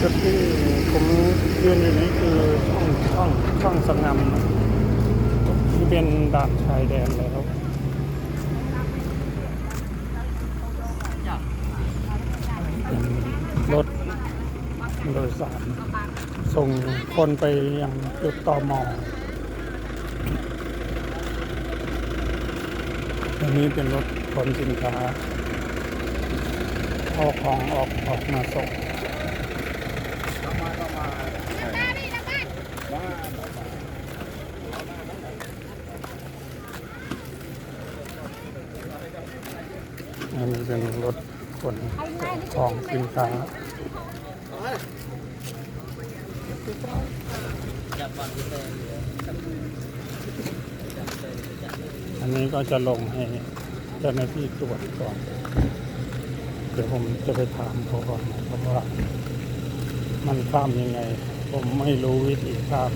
จุดที่ผมยืนอยู่นี้คือช่องช่องช่องสงงามนะที่เป็นด่านชายแดนแล้วรถโดยสารส่งคนไปยังจุดต่อมออันนี้เป็นรถขนสินค้าเอาของออกออกมาส่ง อันนี้เป็นรถขนของสินค้าอันนี้ก็จะลงให้เจ้าหน้าที่ตรวจก่อน เดี๋ยวผมจะไปถามเขาก่อนเพราะว่า มันข้ามยังไง ผมไม่รู้วิธีข้าม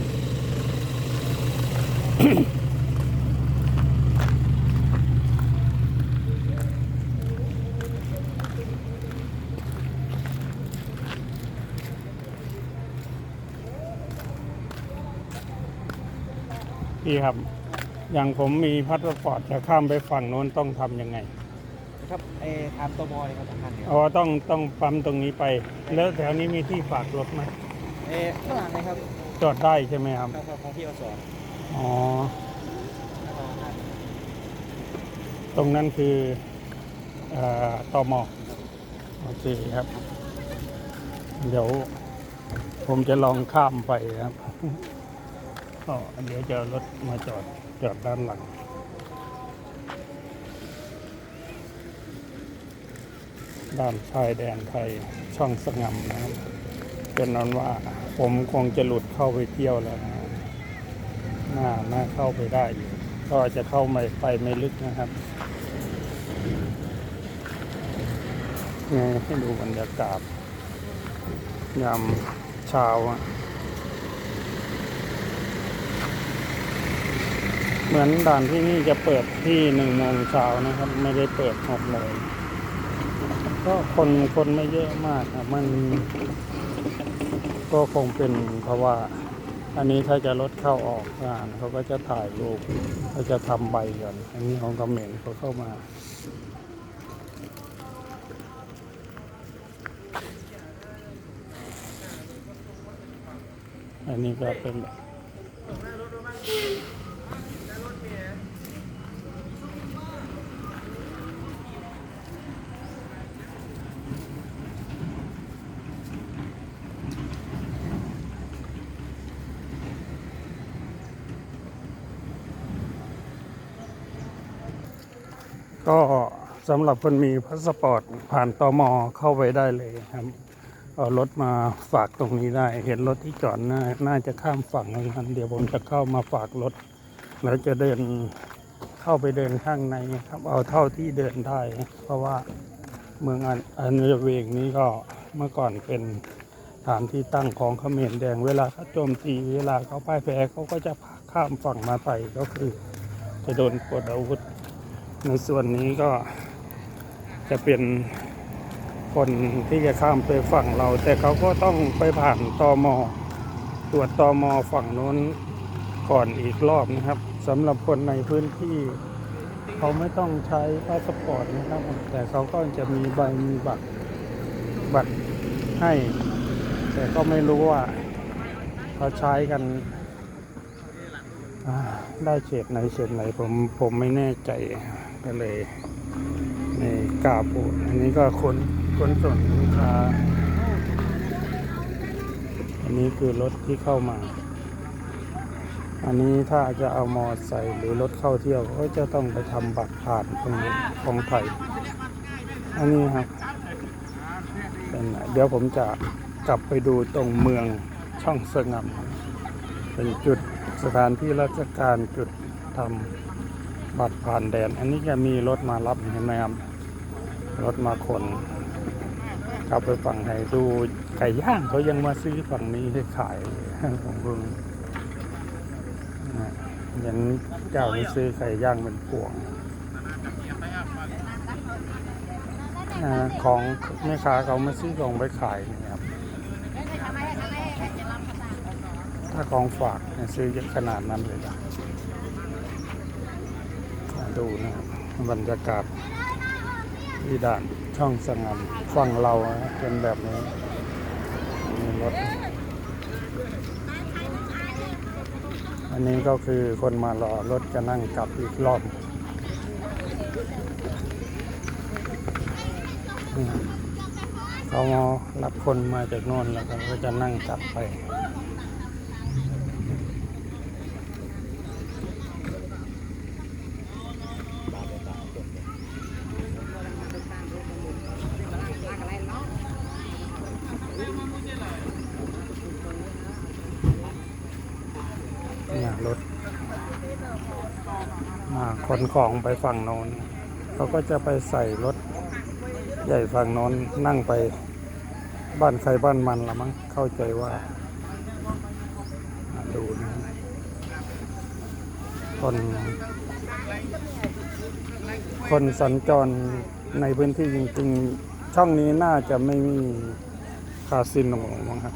พี่ครับ อย่างผมมีพัสปอร์ตจะข้ามไปฝั่งโน้นต้องทำยังไงครับเอทามตัวบอยครับสำคัญเนี่ยอ๋อต้องต้องปั๊มตรงนี้ไป แล้วแถวนี้มีที่ฝากรถไหมเอข้างหลังนะครับจอดได้ใช่ไหมครับครับครับของที่อสอนอ๋อ ตรงนั้นคือเอ่อตอมอโอเคครับ เดี๋ยวผมจะลองข้ามไปครับ ก็เดี๋ยวจะรถมาจอดจอดด้านหลังด้านชายแดนไทยช่องสงำนะครับเป็นนั้นว่าผมคงจะหลุดเข้าไปเที่ยวแล้วนะน่าน่าเข้าไปได้อยู่ก็จะเข้าไม่ไปไม่ลึกนะครับนี่ให้ดูบรรยากาศยามเช้าอะ เหมือนด่านที่นี่จะเปิดที่หนึ่งโมงเช้านะครับ ไม่ได้เปิดหกโมงก็คนคนไม่เยอะมากครับมัน ก็คงเป็นเพราะว่า อันนี้ถ้าจะลดเข้าออกงานเขาก็จะถ่ายรูปเขาจะทำใบก่อนอันนี้ของกำเหม็นเขาเข้ามาอันนี้ก็เป็น ก็สำหรับคนมีพาสปอร์ตผ่านตอมอเข้าไปได้เลยครับเอารถมาฝากตรงนี้ได้ เห็นรถที่จอดน่าน่าจะข้ามฝั่งนั้นเดี๋ยวผมจะเข้ามาฝากรถ แล้วจะเดินเข้าไปเดินข้างในครับ เอาเท่าที่เดินได้ เพราะว่าเมืองอันอันเวงนี้ก็เมื่อก่อนเป็นฐานที่ตั้งของเขมรแดงเวลาเขาโจมตีเวลาเขาพ่ายแพ้เขาก็จะข้ามฝั่งมาไทยก็คือจะโดนปลดอาวุธ ในส่วนนี้ก็จะเป็นคนที่จะข้ามไปฝั่งเรา แต่เขาก็ต้องไปผ่านตอมอตรวจตอมอฝั่งโน้น ก่อนอีกรอบนะครับสำหรับคนในพื้นที่ เขาไม่ต้องใช้พาสปอร์ตนะครับ แต่เขาก็จะมีใบมีบัตรบัตรให้ แต่ก็ไม่รู้ว่าเขาใช้กันได้เฉดไหนเฉดไหนผมผมไม่แน่ใจก็เลยไม่กาพูอันนี้ก็คนคนส่งสินค้าอันนี้คือรถที่เข้ามา อันนี้ถ้าจะเอามอไซค์หรือรถเข้าเที่ยวก็จะต้องไปทำบัตรผ่านตรงนี้ของไทย อันนี้ครับเป็นเดี๋ยวผมจะกลับไปดูตรงเมืองช่องสงำเป็นจุดสถานที่ราชการจุดทำบัตรผ่านแดน อันนี้จะมีรถมารับเห็นไหมครับรถมาขนกลับไปฝั่งไหนดูไก่ย่างเขายังมาซื้อฝั่งนี้ให้ขายผมเพิ่ง นะเห็นเจ้านี่ซื้อไก่ย่างเป็นพวงอ่าของแม่ค้าเขามาซื้อของไปขายนี่ครับ ถ้าของฝากซื้อเยอะขนาดนั้นเลยนะดูนะครับบรรยากาศที่ด่านช่องสงามฝั่งเราเป็นแบบนี้มีรถ อันนี้ก็คือคนมารอรถจะนั่งกลับอีกรอบเขามารับคนมาจากโน่นแล้วก็จะนั่งกลับไป รถขนของไปฝั่งโน้นเขาก็จะไปใส่รถใหญ่ฝั่งโน้นนั่งไปบ้านใครบ้านมันละมั้งเข้าใจว่าอ่าดูนะคนคนสัญจรในพื้นที่จริงๆ ช่องนี้น่าจะไม่มีคาสิโนมั้งครับ